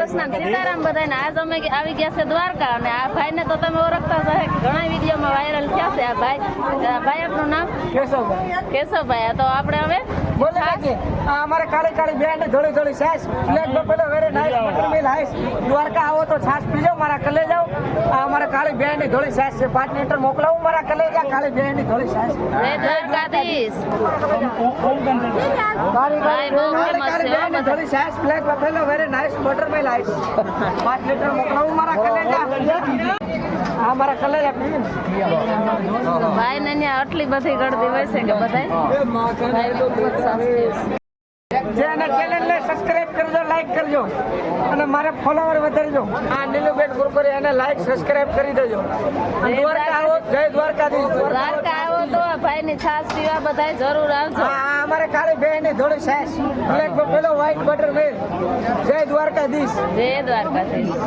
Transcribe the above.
કૃષ્ણ સીતારામ બધાને. આજ અમે આવી ગયા છે દ્વારકા અને આ ભાઈને તો તમે ઓળખતા જ હશે. કે ઘણા વિડીયોમાં વાયરલ થયા છે આ ભાઈ. આ ભાઈ આપનું નામ? કેશવભાઈ. કેશવભાઈ આ તો આપણે હવે બોલે અમારે કાળી કાળી બેન ધોળી ધોળી છાશ black buffalo very nice butter milk હાઈસ Dwarka આવો તો છાશ પીજો મારા કલે જાઓ. આ અમારે કાળી બેન ધોળી છાશ છે. પાંચ લીટર મોકલાવું મારા કલે જા કાળી બેન ધોળી છાશ જય દ્વારકાધીશ. ભાઈ બહુ છે હો black buffalo very nice butter milk હાઈસ litre મોકલાવું મારા કલે જા. આ મારા ભાઈ ને આટલી બધી ગળદી હોય છે કે બધાય? જેને ચેનલને સબસ્ક્રાઇબ કરજો લાઈક કરજો. અને મારે ફોલોવર વધારજો. આ નીલુબેન ગુરકુરે એને લાઈક સબસ્ક્રાઇબ કરી દેજો. દ્વારકા આવો જય દ્વારકાધીશ. દ્વારકા ભાઈની પીવા બધાય જરૂર આવજો. આ આ અમારે કાળી બેન ને થોડી છાસ બ્લેક પેલો વ્હાઈટ બટર મિલ્ક જય દ્વારકાધીશ. જય દ્વારકાધીશ.